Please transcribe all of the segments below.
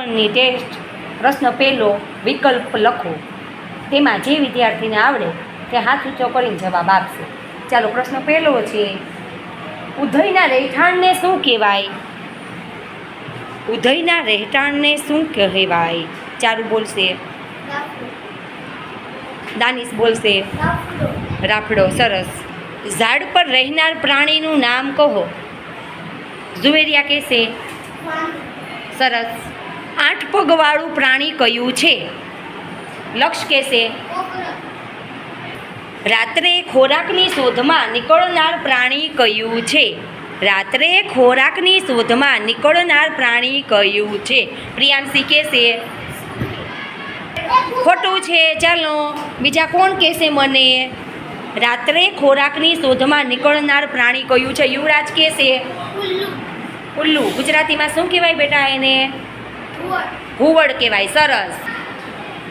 પંચાવનની test, પ્રશ્ન પહેલો, વિકલ્પ લખો. તેમાં જે વિદ્યાર્થીને આવડે, તે હાથ ઊંચો કરીને જવાબ આપશે. ચાલો, પ્રશ્ન પહેલો છે ઉધઈના રહેઠાણને શું કહેવાય? ઉધઈના રહેઠાણને શું કહેવાય? ચારુ બોલશે. દાનિશ બોલશે. રાફડો, સરસ. ઝાડ પર રહેનાર પ્રાણીનું નામ કહો. ઝુવેરિયા કહેશે. સરસ. આઠ પગવાળું પ્રાણી કયું છે? લક્ષ કહેશે. રાત્રે ખોરાકની શોધમાં નીકળનાર પ્રાણી કયું છે? રાત્રે ખોરાકની શોધમાં નીકળનાર પ્રાણી કયું છે? પ્રિયાંશી કહેશે. ખોટું છે. ચાલો બીજા કોણ કહેશે મને? રાત્રે ખોરાકની શોધમાં નીકળનાર પ્રાણી કયું છે? યુવરાજ કહેશે. ઉલ્લુ. ગુજરાતીમાં શું કહેવાય બેટા એને? હુવડ કહેવાય, સરસ.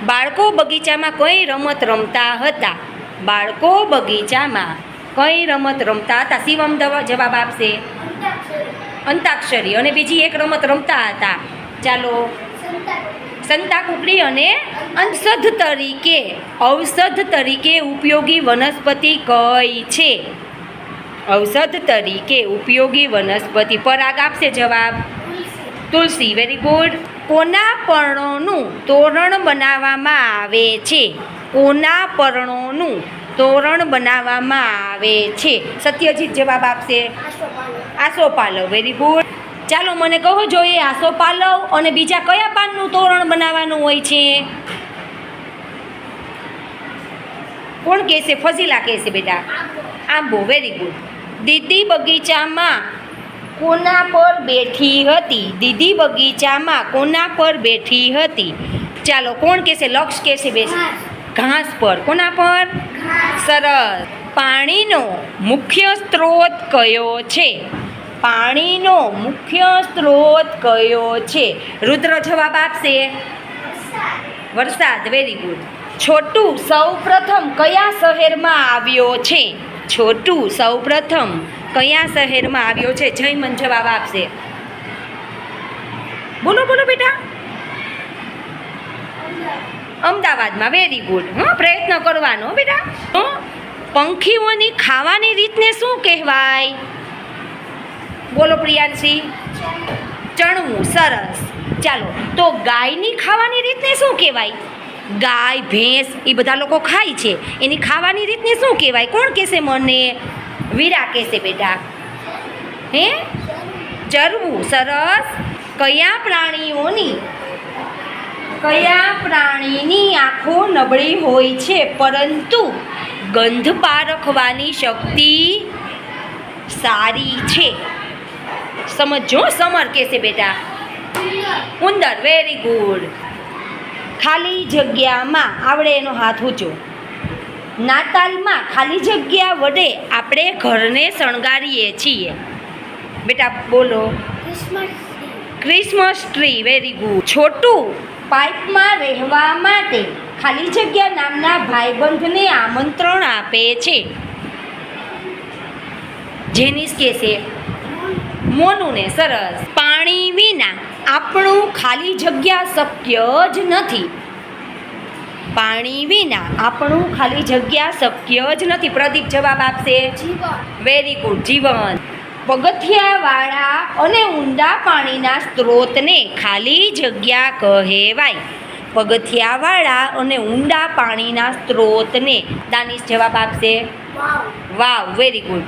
બાળકો બગીચામાં કઈ રમત રમતા હતા? બાળકો બગીચામાં કઈ રમત રમતા હતા? શિવમ જવાબ આપશે. અંતાક્ષરી. અને બીજી એક રમત રમતા હતા. ચાલો. સંતા કુકડી અને ઔષધ તરીકે ઔષધ તરીકે ઉપયોગી વનસ્પતિ કઈ છે? ઔષધ તરીકે ઉપયોગી વનસ્પતિ પરાગ આપશે જવાબ. તુલસી. વેરી ગુડ કોના પર્ણોનું તોરણ બનાવવામાં આવે છે. કોના પર્ણોનું તોરણ બનાવવામાં આવે છે. સત્યજીત જવાબ આપશે. આસોપાલવ વેરી ગુડ ચાલો મને કહો જોઈએ આસોપાલવ અને બીજા કયા પાનનું તોરણ બનાવવાનું હોય છે? કોણ કહેશે? ફઝીલા કહેશે બેટા. આંબો. વેરી ગુડ દીદી બગીચામાં કોના પર બેઠી હતી. દીદી બગીચામાં કોના પર બેઠી હતી. ચાલો કોણ કહેશે? લક્ષ કહેશે બેસ ઘાસ. પર. કોના પર સરસ. પાણીનો મુખ્ય સ્ત્રોત કયો છે? પાણીનો મુખ્ય સ્ત્રોત કયો છે? રુદ્ર જવાબ આપશે. વરસાદ. વેરી ગુડ છોટું સૌપ્રથમ કયા શહેરમાં આવ્યો છે? છોટું સૌપ્રથમ કયા શહેરમાં આવ્યો છે? જયમન જવાબ આપશે. બોલો બોલો બેટા. અમદાવાદમાં વેરી ગુડ હા, પ્રયત્ન કરવાનો બેટા. હં? પંખીઓની ખાવાની રીતને શું કહેવાય? બોલો પ્રિયાંશી. ચણવું, સરસ. ચાલો, તો ગાયની ખાવાની રીતને શું કહેવાય? ગાય, ભેંસ, એ બધા લોકો ખાય છે. એની ખાવાની રીતને શું કહેવાય? કોણ કહેશે મને? વીરા કહેશે બેટા હે? ચરવું, સરસ. કયા પ્રાણીઓની, કયા પ્રાણીની આંખો નબળી હોય છે? પરંતુ ગંધ પારખવાની શક્તિ સારી છે. સમજો સમર કહેશે બેટા. ઉંદર વેરી ગુડ ખાલી જગ્યામાં આવડે એનો હાથ ઊંચો. નાતાલમાં ખાલી જગ્યા વડે આપણે ઘરને શણગારીએ છીએ. બેટા બોલો. Christmas tree. વેરી ગુડ છોટું પાઇપમાં રહેવા માટે ખાલી જગ્યા નામના ભાઈબંધને આમંત્રણ આપે છે. જેનિસ કહેશે મોનુને સરસ. પાણી વિના આપણું ખાલી જગ્યા શક્ય જ નથી. પાણી વિના આપણું ખાલી જગ્યા શક્ય જ નથી. પ્રદીપ જવાબ આપશે. વેરી ગુડ જીવન. પગથિયાવાળા અને ઊંડા પાણીના સ્ત્રોતને ખાલી જગ્યા કહેવાય. પગથિયાવાળા અને ઊંડા પાણીના સ્ત્રોતને દાનિશ જવાબ આપશે. વાવ. વેરી ગુડ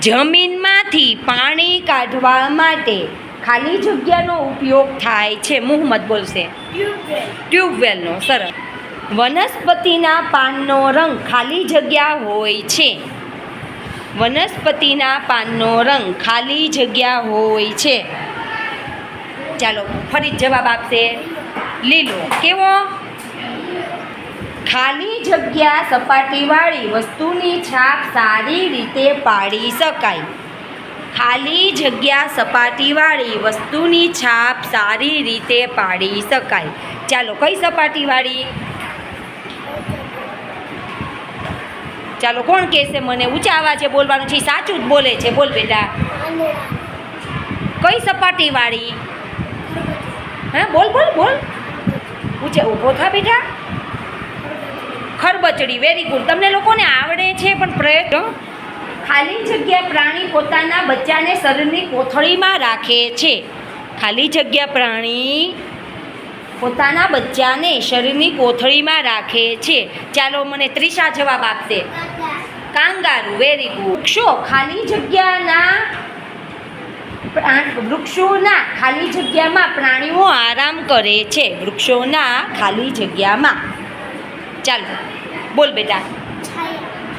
જમીનમાંથી પાણી કાઢવા માટે ખાલી જગ્યાનો ઉપયોગ થાય છે. મોહમ્મદ બોલશે. ટ્યુબવેલનો સરસ. વનસ્પતિના પાનનો રંગ ખાલી જગ્યા હોય છે. વનસ્પતિના પાનનો રંગ ખાલી જગ્યા હોય છે. ચાલો, ફરી જવાબ આપશે. લીલો, કેવો? ખાલી જગ્યા સપાટીવાળી વસ્તુની છાપ સારી રીતે પાડી શકાય. ખાલી જગ્યા સપાટીવાળી વસ્તુની છાપ સારી રીતે પાડી શકાય. ચાલો, કઈ સપાટીવાળી? ચાલો, કોણ કહેશે મને? ઊંચા અવાજે બોલવાનું છે સાચું જ બોલે છે. બોલ બેટા. કઈ સપાટીવાળી? હા, બોલ બોલ બોલ. ઊંચે ઊભો થા બેટા. ખરબચડી વેરી ગુડ તમને લોકોને આવડે છે પણ પ્રયત્ન? ખાલી જગ્યા પ્રાણી પોતાના બચ્ચાને શરીરની કોથળીમાં રાખે છે. ખાલી જગ્યા પ્રાણી પોતાના બચ્ચાને શરીરની કોથળીમાં રાખે છે. ચાલો મને ત્રીસા જવાબ આપશે. કાંગારૂ વેરી ગુડ વૃક્ષો ખાલી જગ્યાના વૃક્ષોના ખાલી જગ્યામાં પ્રાણીઓ આરામ કરે છે. વૃક્ષોના ખાલી જગ્યામાં. ચાલો, બોલ બેટા.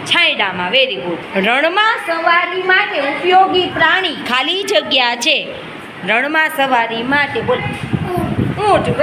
છાંયડામાં વેરી ગુડ રણમાં સવારી માટે ઉપયોગી પ્રાણી ખાલી જગ્યા છે. રણમાં સવારી માટે, બોલ. ઊંટ